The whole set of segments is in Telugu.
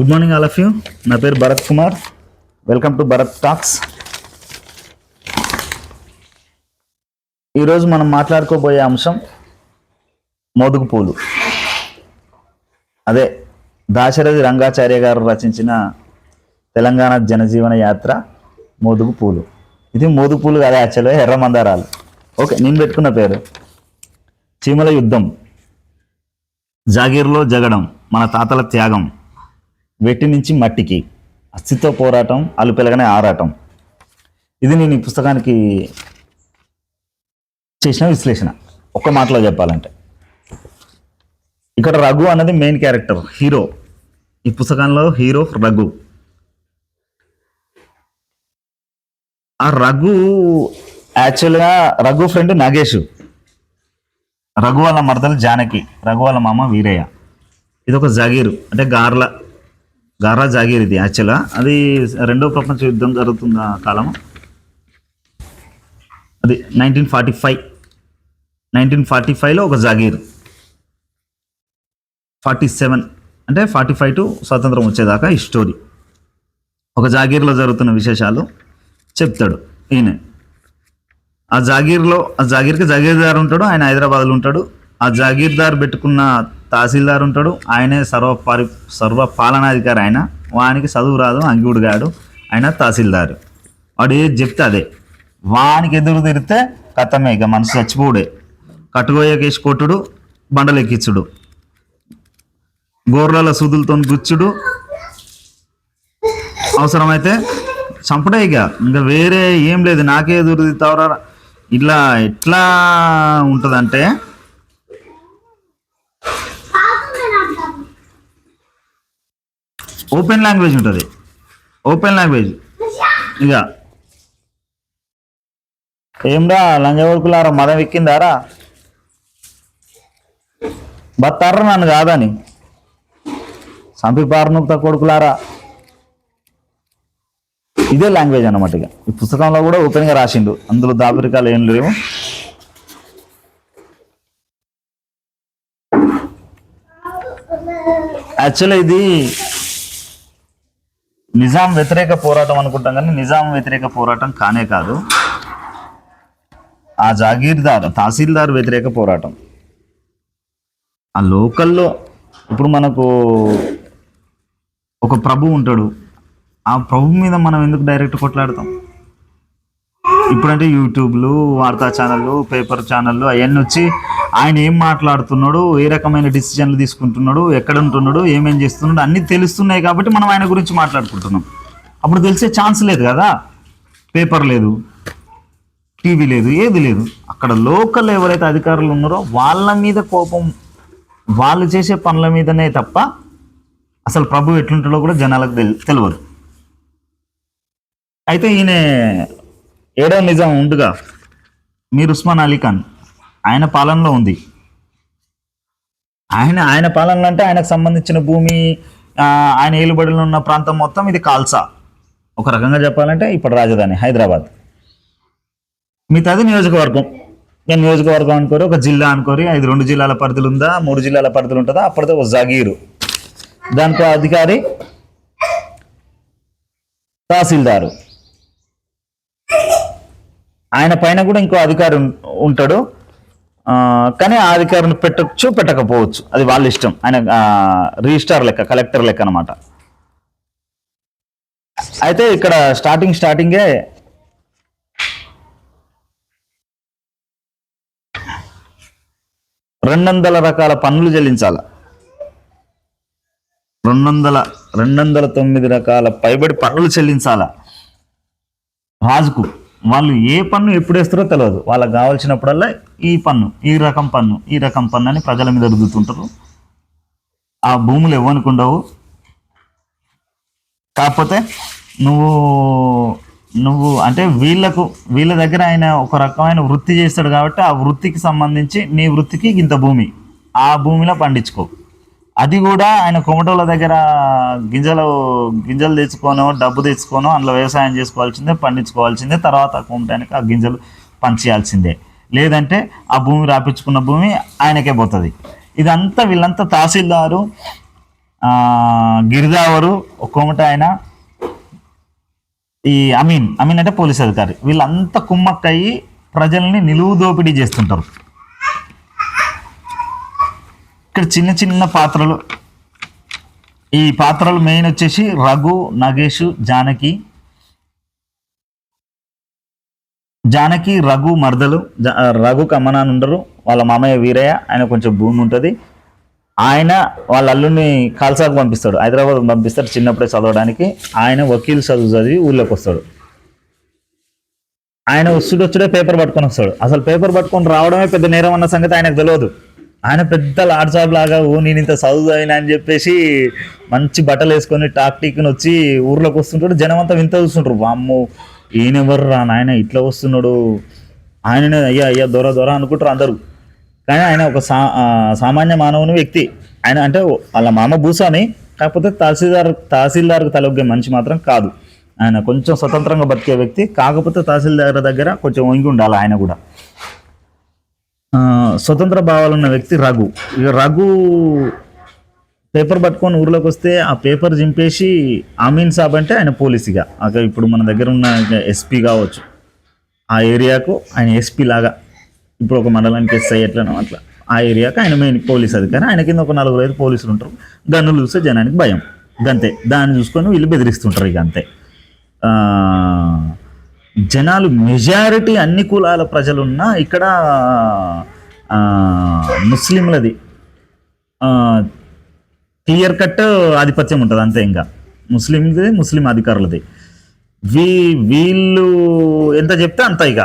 Good morning all of you నా పేరు Bharat Kumar. Welcome to Bharat talks ఈరోజు మనం మాట్లాడుకోబోయే అంశం మోదుగు పూలు. అదే దాశరథి రంగాచార్య గారు రచించిన తెలంగాణ జనజీవన యాత్ర మోదుగు పూలు. ఇది మోదుగు పూలు కదా యాక్చువల్గా ఎర్ర మందారాలు. ఓకే నేను పెట్టుకున్న పేరు. చీమల యుద్ధం. జాగీర్లో జగడం మన తాతల త్యాగం. వెట్టి నుంచి మట్టికి. అస్థితో పోరాటం అలుపెలగనే ఆరాటం. ఇది నేను ఈ పుస్తకానికి చేసిన విశ్లేషణ. ఒక్క మాటలో చెప్పాలంటే. ఇక్కడ రఘు అన్నది మెయిన్ క్యారెక్టర్ హీరో ఈ పుస్తకంలో హీరో రఘు. ఆ రఘు యాక్చువల్గా రఘు ఫ్రెండ్ నాగేష్. రఘు వాళ్ళ మరదలు జానకి రఘు వాళ్ళ మామ వీరయ్య. ఇది ఒక జగీరు అంటే గార్ల గారా జాగీర్ ఇది యాక్చువల్గా. అది రెండో ప్రపంచ యుద్ధం జరుగుతున్న కాలం అది nineteen forty five. Nineteen forty ఫైవ్లో ఒక జాగీర్. Forty seven. అంటే ఫార్టీ ఫైవ్ టు స్వాతంత్రం వచ్చేదాకా ఈ స్టోరీ. ఒక జాగీర్లో జరుగుతున్న విశేషాలు చెప్తాడు ఈయన. ఆ జాగీర్లో ఆ జాగీర్కి జాగీర్దార్ ఉంటాడు ఆయన హైదరాబాద్లో ఉంటాడు. ఆ జాగీర్దార్ పెట్టుకున్న తహసీల్దార్ ఉంటాడు. ఆయనే సర్వ పరి సర్వ పాలనాధికారి ఆయన. వానికి చదువు రాదు అంగివుడు గాడు ఆయన తహసీల్దారు. వాడు ఏది చెప్తే అదే. వానికి ఎదురు తిరిగితే కథమే ఇక మనసు చచ్చిపోడే కట్టుకోయకేసి కొట్టుడు బండలు ఎక్కించుడు సూదులతో గుచ్చుడు. అవసరమైతే చంపడే ఇక. ఇంకా వేరే ఏం లేదు. నాకే ఎదురుతావరా ఇట్లా ఎట్లా ఉంటుందంటే ఓపెన్ లాంగ్వేజ్ ఉంటుంది. ఓపెన్ లాంగ్వేజ్ ఇక. ఏమ్రా లంజవడుకులారా మదం ఎక్కిందారా బత్తారా నన్ను కాదని? సంపి పారనుక్త కొడుకులారా? ఇదే లాంగ్వేజ్ అన్నమాట ఇక. ఈ పుస్తకంలో కూడా ఓపెన్గా రాసిండు. అందులో దాపరికాలు ఏం లేవు. యాక్చువల్లీ ఇది నిజాం వ్యతిరేక పోరాటం అనుకుంటాం కానీ నిజాం వ్యతిరేక పోరాటం కానే కాదు. ఆ జాగీర్దార్ తహసీల్దార్ వ్యతిరేక పోరాటం. ఆ లోకల్లో ఇప్పుడు మనకు ఒక ప్రభు ఉంటాడు. ఆ ప్రభు మీద మనం ఎందుకు డైరెక్ట్ కొట్లాడతాం? ఇప్పుడంటే యూట్యూబ్లు వార్తా ఛానళ్ళు పేపర్ ఛానళ్ళు అవన్నీ వచ్చి ఆయన ఏం మాట్లాడుతున్నాడు ఏ రకమైన డిసిజన్లు తీసుకుంటున్నాడు ఎక్కడ ఉంటున్నాడు ఏమేం చేస్తున్నాడు అన్నీ తెలుస్తున్నాయి కాబట్టి మనం ఆయన గురించి మాట్లాడుకుంటున్నాం. అప్పుడు తెలిసే ఛాన్స్ లేదు కదా. పేపర్ లేదు టీవీ లేదు ఏది లేదు. అక్కడ లోకల్ ఎవరైతే అధికారులు ఉన్నారో వాళ్ళ మీద కోపం వాళ్ళు చేసే పనుల మీదనే తప్ప అసలు ప్రభు ఎట్లుంటాడో కూడా జనాలకు తెలియదు తెలియదు అయితే ఈయన ఏడో నిజాం ఉండుగా. మీర్ ఉస్మాన్ అలీ ఖాన్ ఆయన పాలనలో ఉంది. ఆయన ఆయన పాలనలో అంటే ఆయనకు సంబంధించిన భూమి ఆయన ఏలుబడిలో ఉన్న ప్రాంతం మొత్తం ఇది కాల్సా ఒక రకంగా చెప్పాలంటే ఇప్పుడు రాజధాని హైదరాబాద్. మిగతాది నియోజకవర్గం. నేను నియోజకవర్గం అనుకోరు ఒక జిల్లా అనుకోరు ఐదు రెండు జిల్లాల పరిధులు ఉందా మూడు జిల్లాల పరిధులు ఉంటుందా అప్పటితో ఒక జాగీరు. దానికో అధికారి తహసీల్దారు. ఆయన పైన కూడా ఇంకో అధికారి ఉంటాడు. కానీ ఆ అధికారిని పెట్టచ్చు పెట్టకపోవచ్చు అది వాళ్ళ ఇష్టం. ఆయన రిజిస్టార్ లెక్క కలెక్టర్ లెక్క అనమాట అయితే ఇక్కడ స్టార్టింగ్ స్టార్టింగే రెండు వందల రకాల పన్నులు చెల్లించాల. రెండు వందల రెండు వందల తొమ్మిది రకాల పైబడి పన్నులు చెల్లించాలా. రాజుకు. వాళ్ళు ఏ పన్ను ఎప్పుడు వేస్తారో తెలియదు వాళ్ళకి కావాల్సినప్పుడల్లా ఈ పన్ను ఈ రకం పన్ను ఈ రకం పన్ను అని ప్రజల మీద రుద్దుతుంటారు ఆ భూములు ఇవ్వనుకుండవు కాకపోతే నువ్వు నువ్వు అంటే వీళ్ళకు వీళ్ళ దగ్గర ఆయన ఒక రకమైన వృత్తి చేస్తాడు కాబట్టి ఆ వృత్తికి సంబంధించి నీ వృత్తికి ఇంత భూమి. ఆ భూమిలో పండించుకో. అది కూడా ఆయన కొమటోళ్ళ దగ్గర గింజలు గింజలు తెచ్చుకోనో డబ్బు తెచ్చుకోనో అందులో వ్యవసాయం చేసుకోవాల్సిందే పండించుకోవాల్సిందే తర్వాత కొమటానికి ఆ గింజలు పంచేయాల్సిందే. లేదంటే ఆ భూమి రాపించుకున్న భూమి ఆయనకే పోతుంది. ఇదంతా వీళ్ళంతా తహసీల్దారు గిరిదావరు ఒక కోమట ఆయన ఈ అమీన్ అమీన్ అంటే పోలీస్ అధికారి. వీళ్ళంతా కుమ్మక్కయ్యి ప్రజల్ని నిలువు దోపిడీ చేస్తుంటారు. ఇక్కడ చిన్న చిన్న పాత్రలు. ఈ పాత్రలు మెయిన్ వచ్చేసి రఘు నగేష్ జానకి. జానకి రఘు మర్దలు. జా- రఘుకి అమ్మ ఉండరు. వాళ్ళ మామయ్య వీరయ్య ఆయన కొంచెం భూమి ఉంటుంది. ఆయన వాళ్ళ అల్లుడిని కాల్సాకు పంపిస్తాడు. హైదరాబాద్ పంపిస్తాడు చిన్నప్పుడే చదవడానికి. ఆయన వకీల్ చదువు చదివి ఊళ్ళోకి వస్తాడు. ఆయన వస్తుడు వచ్చుడే పేపర్ పట్టుకొని వస్తాడు. అసలు పేపర్ పట్టుకొని రావడమే పెద్ద నేరం అన్న సంగతి ఆయనకు తెలియదు. ఆయన పెద్ద లాడ్ సాబ్ లాగా ఓ నేను ఇంత చదువు అయినా అని చెప్పేసి మంచి బట్టలు వేసుకొని టాక్ టీక్ని వచ్చి ఊర్లోకి వస్తుంటాడు. జనం అంతా వింత చూస్తుంటారు. వామ్ము ఈయనెవరు రా నాయన ఇట్లా వస్తున్నాడు? ఆయననే అయ్యా అయ్యా దొర దొర అనుకుంటారు అందరూ. కానీ ఆయన ఒక సా సామాన్య మానవుని వ్యక్తి. ఆయన అంటే వాళ్ళ మామ భూస్వామి కాకపోతే తహసీల్దార్ తహసీల్దార్కి తలొగ్గే మనిషి మాత్రం కాదు. ఆయన కొంచెం స్వతంత్రంగా బతికే వ్యక్తి. కాకపోతే తహసీల్దార్ దగ్గర కొంచెం వంగి ఉండాలి ఆయన కూడా. స్వతంత్ర భావాలు ఉన్న వ్యక్తి రఘు. ఇక రఘు పేపర్ పట్టుకొని ఊర్లోకి వస్తే ఆ పేపర్ చింపేసి అమీన్ సాబ్ అంటే ఆయన పోలీసుగా. అక్కడ ఇప్పుడు మన దగ్గర ఉన్న ఎస్పీ కావచ్చు. ఆ ఏరియాకు ఆయన ఎస్పీ లాగా. ఇప్పుడు ఒక మండలానికి ఎస్ఐ ఎట్లనో అట్లా. ఆ ఏరియాకు ఆయన మెయిన్ పోలీస్ అధికారి. ఆయన కింద ఒక నలుగురు ఐదు పోలీసులు ఉంటారు. గన్నులు చూస్తే జనానికి భయం. గంతే. దాన్ని చూసుకొని వీళ్ళు బెదిరిస్తుంటారు ఇక అంతే. జనాలు మెజారిటీ అన్ని కులాల ప్రజలున్నా ఇక్కడ ముస్లింలది. క్లియర్ కట్ ఆధిపత్యం ఉంటుంది అంతే ఇంకా. ముస్లింది ముస్లిం అధికారులది. వీ వీళ్ళు ఎంత చెప్తే అంత ఇక.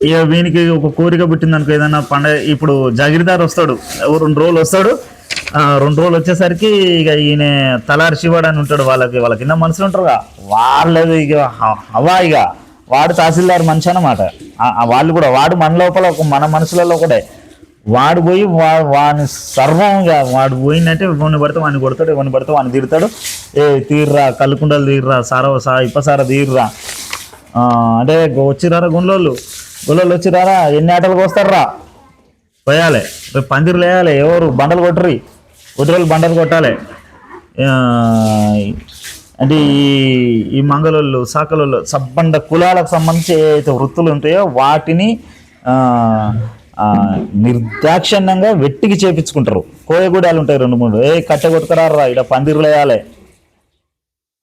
ఇక వీనికి ఒక కోరిక పుట్టింది అనుకో ఏదైనా పండగ ఇప్పుడు జాగిరిదార్ వస్తాడు రెండు రోజులు వస్తాడు. రెండు రోజులు వచ్చేసరికి ఇక ఈయన తలారి శివాడు అని ఉంటాడు వాళ్ళకి వాళ్ళ కింద మనుషులు ఉంటారుగా. వాళ్ళది ఇక హవా ఇక. వాడు తహసీల్దార్ మనిషి అనమాట వాళ్ళు కూడా వాడు మన లోపల ఒక మన మనసులలో ఒకటే వాడు పోయి వా వాని సర్వంగా వాడు పోయినట్టే ఎవరిని పడితే వాడిని కొడతాడు ఇవన్నీ పడితే వాడిని తిడతాడు. ఏ తీర్రా కల్లుకుండలు తీర్రా సార సా ఇప్పసార తీర్రా. అంటే వచ్చిరారా గుండోళ్ళు గుండ్లోళ్ళు వచ్చిరారా? ఎన్ని ఆటలకు వస్తారా పోయాలి. రేపు పందిరులు వేయాలి ఎవరు? బండలు కొట్టరి వదిలేళ్ళు బండలు కొట్టాలి. అంటే ఈ ఈ మంగళోళ్ళు సాకలోళ్ళు సబ్బండ కులాలకు సంబంధించి ఏవైతే వృత్తులు ఉంటాయో వాటిని నిర్దాక్షిణ్యంగా వెట్టికి చేపించుకుంటారు. కోయగూడాలు ఉంటాయి రెండు మూడు. ఏ కట్టె కొట్టుకురారా? ఇక్కడ పందిరులు వేయాలి.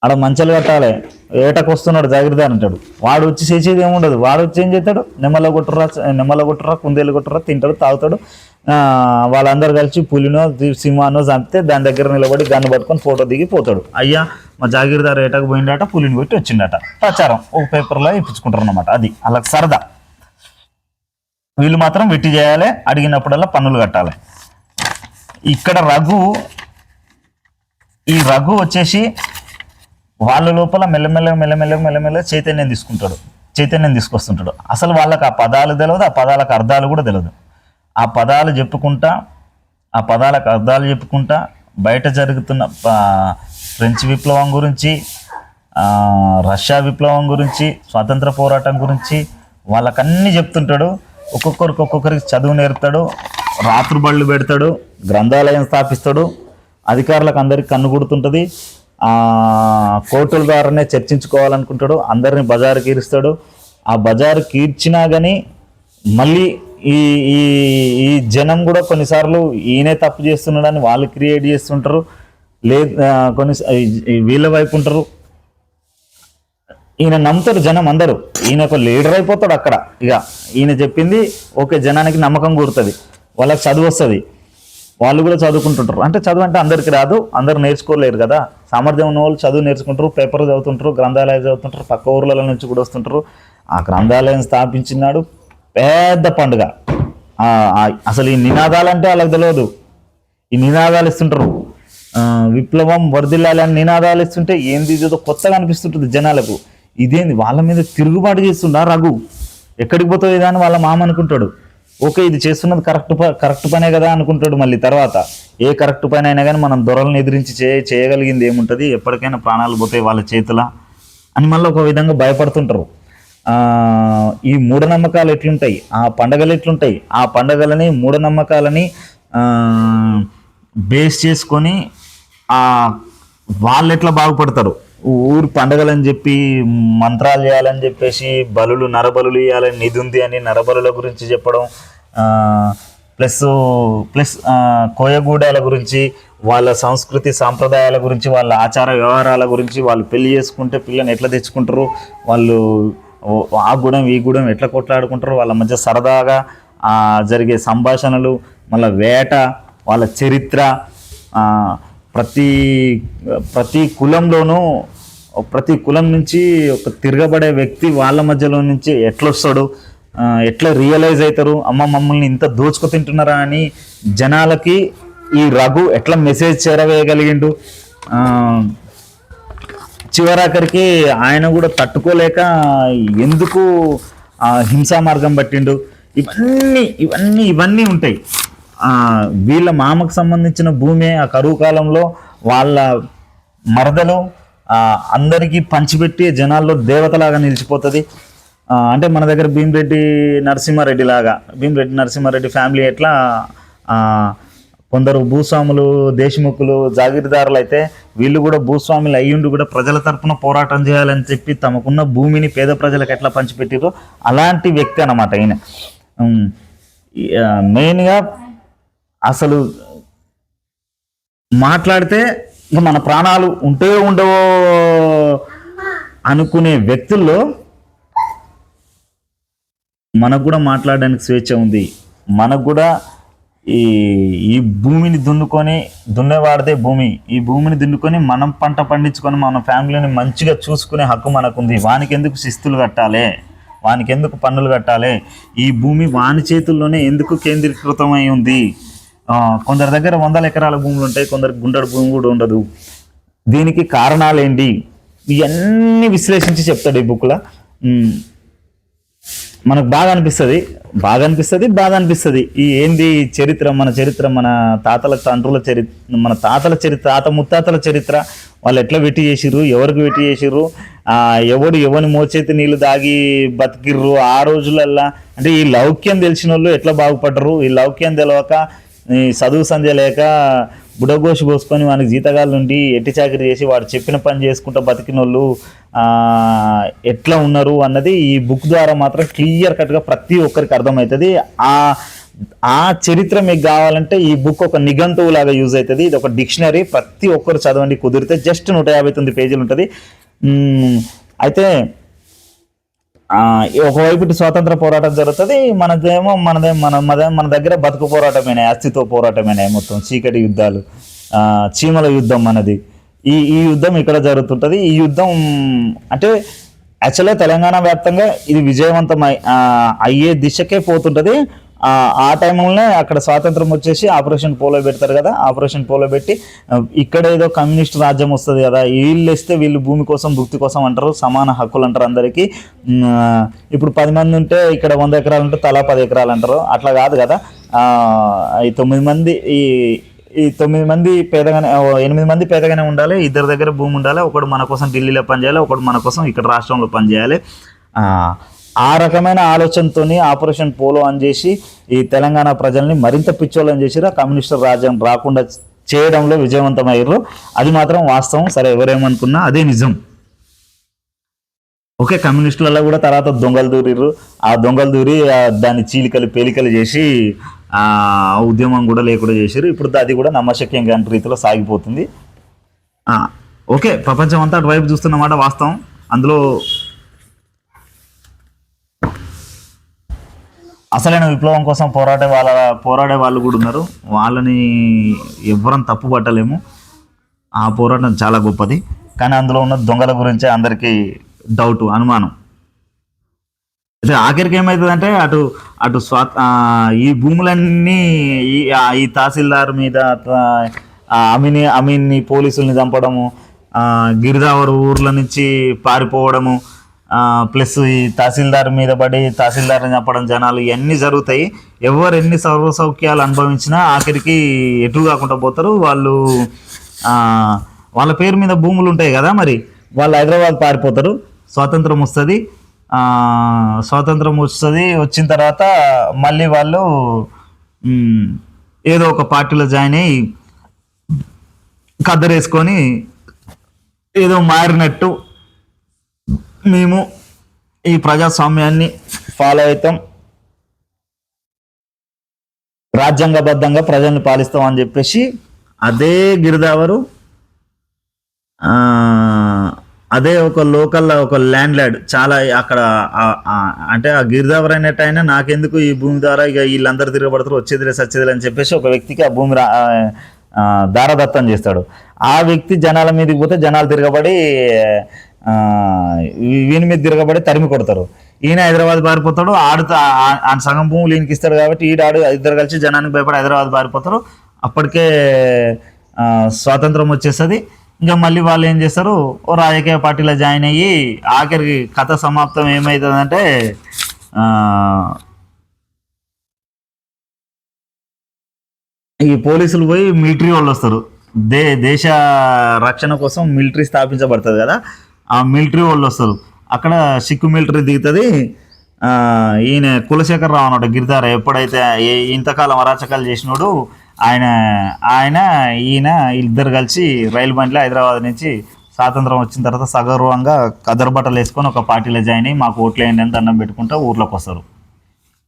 ఆడ మంచాలు కట్టాలి. ఏటకు వస్తున్నాడు జాగ్రత్త అంటాడు. వాడు వచ్చి చేసేది ఏముండదు. వాడు వచ్చి ఏం చేస్తాడు? నిమ్మల కొట్టురా నిమ్మల కొట్టురా కుందేలు కొట్టురా తింటాడు తాగుతాడు. వాళ్ళందరూ కలిసి పులినో సింహానో చంపితే దాని దగ్గర నిలబడి గన్ను పట్టుకొని ఫోటో దిగి పోతాడు. అయ్యా మా జాగీర్దార్ ఏటకు పోయిండట? పులిని కొట్టి వచ్చిండట. ప్రచారం. ఒక పేపర్లో ఇప్పించుకుంటారు అనమాట అది. అలా సరదా. వీళ్ళు మాత్రం వెట్టి చేయాలి. అడిగినప్పుడల్లా పన్నులు కట్టాలి. ఇక్కడ రఘు ఈ రఘు వచ్చేసి వాళ్ళ లోపల మెల్లమెల్ల మెల్లమెల్ల మెల్లమెల్ల చైతన్యం తీసుకుంటాడు. చైతన్యం తీసుకొస్తుంటాడు. అసలు వాళ్ళకి ఆ పదాలు తెలియదు ఆ పదాలకు అర్థాలు కూడా తెలియదు ఆ పదాలు చెప్పుకుంటా ఆ పదాలకు అర్థాలు చెప్పుకుంటా బయట జరుగుతున్న ఫ్రెంచ్ విప్లవం గురించి రష్యా విప్లవం గురించి స్వాతంత్ర పోరాటం గురించి వాళ్ళకన్నీ చెప్తుంటాడు. ఒక్కొక్కరికి ఒక్కొక్కరికి చదువు నేర్పుతాడు రాత్రి బళ్ళు పెడతాడు గ్రంథాలయం స్థాపిస్తాడు అధికారులకు అందరికి కన్ను కొడుతుంటుంది. కోర్టుల ద్వారానే చర్చించుకోవాలనుకుంటాడు అందరిని బజారు కీరుస్తాడు ఆ బజారు కీర్చినా కానీ మళ్ళీ ఈ ఈ ఈ జనం కూడా కొన్నిసార్లు ఈయనే తప్పు చేస్తున్నాడని వాళ్ళు క్రియేట్ చేస్తుంటారు. లే కొన్ని వీళ్ళ వైపు ఉంటారు. ఈయన నమ్ముతారు జనం అందరూ. ఈయన ఒక లీడర్ అయిపోతాడు అక్కడ. ఇక ఈయన చెప్పింది ఓకే జనానికి నమ్మకం కూరుతుంది. వాళ్ళకి చదువు వస్తుంది. వాళ్ళు కూడా చదువుకుంటుంటారు. అంటే చదువు అంటే అందరికి రాదు. అందరు నేర్చుకోలేరు కదా. సామర్థ్యం ఉన్న వాళ్ళు చదువు నేర్చుకుంటారు పేపర్ చదువుతుంటారు గ్రంథాలయం చదువుతుంటారు పక్క ఊర్ల నుంచి కూడా వస్తుంటారు. ఆ గ్రంథాలయం స్థాపించినాడు. పెద్ద పండుగ. అసలు ఈ నినాదాలు అంటే వాళ్ళకి తెలియదు. ఈ నినాదాలు ఇస్తుంటారు. విప్లవం వరదిల్లాలి అని నినాదాలు ఇస్తుంటే ఏంది ఏదో కొత్తగా అనిపిస్తుంటుంది జనాలకు. ఇదేంది? వాళ్ళ మీద తిరుగుబాటు చేస్తుండ రఘు? ఎక్కడికి పోతుంది అని వాళ్ళ మామ అనుకుంటాడు. ఓకే ఇది చేస్తున్నది కరెక్ట్ కరెక్ట్ పనే కదా అనుకుంటాడు మళ్ళీ తర్వాత. ఏ కరెక్ట్ పని అయినా కానీ మనం దొరలను ఎదిరించి చే చేయగలిగింది ఏముంటుంది? ఎప్పటికైనా ప్రాణాలు పోతాయి వాళ్ళ చేతిలో అని మళ్ళీ ఒక విధంగా భయపడుతుంటారు. ఈ మూఢనమ్మకాలు ఎట్లుంటాయి? ఆ పండగలు ఎట్లుంటాయి? ఆ పండగలని మూఢనమ్మకాలని బేస్ చేసుకొని వాళ్ళు ఎట్లా బాగుపడతారు? ఊరు పండగలని చెప్పి మంత్రాలు చేయాలని చెప్పేసి బలులు నరబలులు ఇవ్వాలని నిధి ఉంది అని నరబలుల గురించి చెప్పడం ప్లస్ ప్లస్ కోయగూడాల గురించి వాళ్ళ సంస్కృతి సాంప్రదాయాల గురించి వాళ్ళ ఆచార వ్యవహారాల గురించి వాళ్ళు పెళ్ళి చేసుకుంటే పిల్లని ఎట్లా తెచ్చుకుంటారు? వాళ్ళు ఆ గుడం ఈ గుణం ఎట్లా కొట్లాడుకుంటారు? వాళ్ళ మధ్య సరదాగా జరిగే సంభాషణలు మళ్ళీ వేట వాళ్ళ చరిత్ర ప్రతి ప్రతి కులంలోనూ ప్రతి కులం నుంచి ఒక తిరగబడే వ్యక్తి వాళ్ళ మధ్యలో నుంచి ఎట్లొస్తాడు? ఎట్లా రియలైజ్ అవుతారు అమ్మ మమ్మల్ని ఇంత దోచుకు తింటున్నారా అని జనాలకి ఈ రఘు ఎట్లా మెసేజ్ చేరవేయగలిగిండు? చివరాఖరికి ఆయన కూడా తట్టుకోలేక ఎందుకు హింసా మార్గం పట్టిండు? ఇవన్నీ ఇవన్నీ ఇవన్నీ ఉంటాయి. వీళ్ళ మామకు సంబంధించిన భూమి ఆ కరువు కాలంలో వాళ్ళ మరదలు అందరికీ పంచిపెట్టి జనాల్లో దేవతలాగా నిలిచిపోతుంది. అంటే మన దగ్గర భీమరెడ్డి నరసింహారెడ్డి లాగా భీమరెడ్డి నరసింహారెడ్డి ఫ్యామిలీ ఎట్లా కొందరు భూస్వాములు దేశముఖులు జాగీర్దారులు అయితే వీళ్ళు కూడా భూస్వాములు అయ్యుండి కూడా ప్రజల తరపున పోరాటం చేయాలని చెప్పి తమకున్న భూమిని పేద ప్రజలకు ఎట్లా పంచిపెట్టిరో అలాంటి వ్యక్తి అనమాట ఈయన. మెయిన్గా అసలు మాట్లాడితే ఇంక మన ప్రాణాలు ఉంటే ఉండవో అనుకునే వ్యక్తుల్లో మనకు కూడా మాట్లాడడానికి స్వేచ్ఛ ఉంది. మనకు కూడా ఈ ఈ భూమిని దున్నుకొని దున్నేవాడితే భూమి. ఈ భూమిని దున్నుకొని మనం పంట పండించుకొని మన ఫ్యామిలీని మంచిగా చూసుకునే హక్కు మనకుంది. వానికి ఎందుకు శిస్తులు కట్టాలి? వానికి ఎందుకు పన్నులు కట్టాలి? ఈ భూమి వాని చేతుల్లోనే ఎందుకు కేంద్రీకృతమై ఉంది? కొందరి దగ్గర వందల ఎకరాల భూములు ఉంటాయి కొందరికి గుండెడు భూమి కూడా ఉండదు. దీనికి కారణాలు ఏంటి ఇవన్నీ విశ్లేషించి చెప్తాడు ఈ బుక్లో మనకు బాగా అనిపిస్తుంది. బాగా అనిపిస్తుంది బాధ అనిపిస్తుంది. ఈ ఏంది చరిత్ర? మన చరిత్ర మన తాతల తండ్రుల చరిత్ర మన తాతల చరిత్ర తాత ముత్తాతల చరిత్ర. వాళ్ళు ఎట్లా వెట్టి చేసిర్రు? ఎవరికి వెట్టి చేసిర్రు? ఎవడు ఎవని మోచేతి నీళ్ళు దాగి బతికిర్రు? ఆ రోజులల్లా అంటే ఈ లౌక్యం తెలిసిన వాళ్ళు ఎట్లా బాగుపడరు ఈ లౌక్యం తెలియక చదువు సంధ్య లేక బుడగోషి పోసుకొని వానికి జీతగాళ్ళ నుండి ఎట్టి చాకరీ చేసి వాడు చెప్పిన పని చేసుకుంటూ బతికిన వాళ్ళు ఎట్లా ఉన్నారు అన్నది ఈ బుక్ ద్వారా మాత్రం క్లియర్ కట్గా ప్రతి ఒక్కరికి అర్థమవుతుంది. ఆ ఆ చరిత్ర మీకు కావాలంటే ఈ బుక్ ఒక నిఘంటువు లాగా యూజ్ అవుతుంది. ఇది ఒక డిక్షనరీ ప్రతి ఒక్కరు చదవండి కుదిరితే జస్ట్ నూట యాభై తొమ్మిది పేజీలు ఉంటుంది. అయితే ఒకవైపు స్వాతంత్ర పోరాటం జరుగుతుంది మనదేమో మనదే మన మన మన దగ్గర బతుకు పోరాటమేనే అస్థిత్వ పోరాటమేనే మొత్తం చీకటి యుద్ధాలు చీమల యుద్ధం మనది ఈ ఈ యుద్ధం ఇక్కడ జరుగుతుంటుంది. ఈ యుద్ధం అంటే యాక్చువల్గా తెలంగాణ వ్యాప్తంగా ఇది విజయవంతం అయ్యే దిశకే పోతుంటుంది. ఆ టైంలోనే అక్కడ స్వాతంత్రం వచ్చేసి ఆపరేషన్ పోలో పెడతారు కదా ఆపరేషన్ పోలో పెట్టి ఇక్కడ ఏదో కమ్యూనిస్ట్ రాజ్యం వస్తుంది కదా వీళ్ళు ఇస్తే వీళ్ళు భూమి కోసం భుక్తి కోసం అంటారు సమాన హక్కులు అంటారు అందరికీ. ఇప్పుడు పది మంది ఉంటే ఇక్కడ వంద ఎకరాలు ఉంటే తలా పది ఎకరాలు అంటారు. అట్లా కాదు కదా ఈ తొమ్మిది మంది ఈ ఈ తొమ్మిది మంది పేదగానే ఎనిమిది మంది పేదగానే ఉండాలి ఇద్దరి దగ్గర భూమి ఉండాలి ఒకడు మన కోసం ఢిల్లీలో పనిచేయాలి ఒకడు మన కోసం ఇక్కడ రాష్ట్రంలో పనిచేయాలి. ఆ, రకమైన ఆలోచనతోని ఆపరేషన్ పోలో అని చేసి ఈ తెలంగాణ ప్రజల్ని మరింత పిచ్చోళ్ళని చేసిరా ఆ రాజ్యం రాకుండా చేయడంలో విజయవంతమయ్యారు అది మాత్రం వాస్తవం. సరే ఎవరేమనుకున్నా అదే నిజం. ఓకే కమ్యూనిస్టులలో కూడా తర్వాత దొంగలు దూరిర్రు. ఆ దొంగలు దూరి దాన్ని చీలికలు పేలికలు చేసి ఉద్యమం కూడా లేకుండా చేశారు ఇప్పుడు అది కూడా నమ్మశక్యం కాని రీతిలో సాగిపోతుంది. ఓకే ప్రపంచం అంతా అటువైపు చూస్తున్నమాట వాస్తవం. అందులో అసలైన విప్లవం కోసం పోరాడే వాళ్ళ పోరాడే వాళ్ళు కూడా ఉన్నారు. వాళ్ళని ఎవ్వరం తప్పు పట్టలేము ఆ పోరాటం చాలా గొప్పది. కానీ అందులో ఉన్న దొంగల గురించే అందరికీ డౌట్ అనుమానం. అయితే ఆఖరికి ఏమవుతుందంటే అటు అటు స్వా ఈ భూములన్నీ ఈ ఈ తహసీల్దార్ మీద అమీని అమీన్ని పోలీసుల్ని చంపడము గిరిదావరు ఊర్ల నుంచి పారిపోవడము ప్లస్ ఈ తహసీల్దార్ మీద పడి తహసీల్దార్ని చెప్పడం జనాలు ఇవన్నీ జరుగుతాయి. ఎవరు ఎన్ని సర్వ సౌఖ్యాలు అనుభవించినా ఆఖరికి ఎటు కాకుండా పోతారు. వాళ్ళు వాళ్ళ పేరు మీద భూములు ఉంటాయి కదా మరి వాళ్ళు హైదరాబాద్ పారిపోతారు. స్వాతంత్రం వస్తుంది. స్వాతంత్రం వస్తుంది. వచ్చిన తర్వాత మళ్ళీ వాళ్ళు ఏదో ఒక పార్టీలో జాయిన్ అయ్యి కద్దరేసుకొని ఏదో మారినట్టు మేము ఈ ప్రజాస్వామ్యాన్ని ఫాలో అవుతాం. రాజ్యాంగబద్ధంగా ప్రజల్ని పాలిస్తాం అని చెప్పేసి అదే గిరిదావరు అదే ఒక లోకల్ ఒక ల్యాండ్ ల్యాడ్ చాలా అక్కడ అంటే ఆ గిరిదావర్ అయినట్టు ఆయన నాకెందుకు ఈ భూమి ద్వారా ఇక వీళ్ళందరూ తిరగబడతారు వచ్చేదిలే సచ్చేదిలే అని చెప్పేసి ఒక వ్యక్తికి ఆ భూమి రా- దారదత్తం చేస్తాడు. ఆ వ్యక్తి జనాల మీదకి పోతే జనాలు తిరగబడి వీని మీద తిరగబడి తరిమి కొడతారు. ఈయన హైదరాబాద్ పారిపోతాడు ఆడుతా ఆ- ఆ సగం భూములు ఈయనకి ఇస్తాడు కాబట్టి ఈడాడు ఆడు ఇద్దరు కలిసి జనానికి భయపడి హైదరాబాద్ పారిపోతారు. అప్పటికే స్వాతంత్రం వచ్చేస్తుంది. ఇంకా మళ్ళీ వాళ్ళు ఏం చేస్తారు? ఓ రాజకీయ పార్టీలో జాయిన్ అయ్యి ఆఖరికి కథ సమాప్తం ఏమవుతుందంటే ఈ పోలీసులు పోయి మిలిటరీ వాళ్ళు వస్తారు. దే దేశ రక్షణ కోసం మిలిటరీ స్థాపించబడుతుంది కదా. ఆ మిలిటరీ వాళ్ళు వస్తారు అక్కడ సిక్కు మిలిటరీ దిగుతుంది. ఈయన కులశేఖర్ రావు అన్నాడు గిరిధార. ఎప్పుడైతే ఇంతకాలం అరాచకాలు చేసినోడు ఆయన ఆయన ఈయన ఇద్దరు కలిసి రైలు బండిలో హైదరాబాద్ నుంచి స్వాతంత్రం వచ్చిన తర్వాత సగర్వంగా కదర్ బట్టలు వేసుకొని ఒక పార్టీలో జాయిన్ అయ్యి మాకు ఓట్లు అని దండం పెట్టుకుంటా ఊర్లోకి వస్తారు.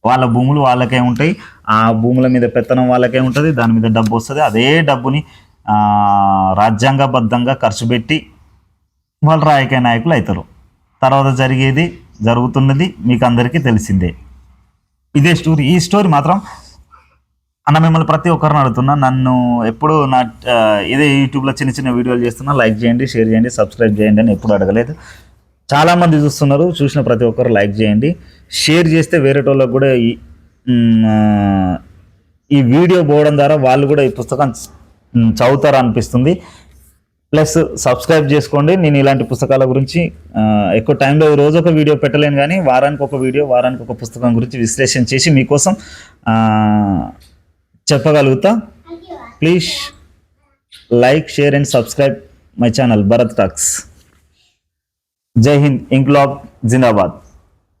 వాళ్ళ భూములు వాళ్ళకే ఉంటాయి. ఆ భూముల మీద పెత్తనం వాళ్ళకే ఉంటుంది. దాని మీద డబ్బు వస్తుంది. అదే డబ్బుని రాజ్యాంగబద్ధంగా ఖర్చు పెట్టి వాళ్ళు రాజకీయ నాయకులు అవుతారు. తర్వాత జరిగేది జరుగుతున్నది మీకు అందరికీ తెలిసిందే. ఇదే స్టోరీ ఈ స్టోరీ మాత్రం అన్న మిమ్మల్ని ప్రతి ఒక్కరిని అడుగుతున్నా. నన్ను ఎప్పుడు నా ఇదే యూట్యూబ్లో చిన్న చిన్న వీడియోలు చేస్తున్నా. లైక్ చేయండి షేర్ చేయండి సబ్స్క్రైబ్ చేయండి అని ఎప్పుడు అడగలేదు. చాలామంది చూస్తున్నారు చూసిన ప్రతి ఒక్కరు లైక్ చేయండి. షేర్ చేస్తే వేరే వాళ్ళకి కూడా ఈ ఈ వీడియో పోవడం ద్వారా వాళ్ళు కూడా ఈ పుస్తకం చదువుతారు అనిపిస్తుంది ప్లస్ సబ్స్క్రైబ్ చేసుకోండి. నేను ఇలాంటి పుస్తకాల గురించి ఎక్కువ టైంలో రోజు ఒక వీడియో పెట్టలేను కానీ వారానికి ఒక వీడియో వారానికి ఒక పుస్తకం గురించి విశ్లేషణ చేసి మీకోసం చెప్పగలుగుతా. Please like share and subscribe my channel Bharat talks జై హింద్ ఇంక్లాబ్ జిందాబాద్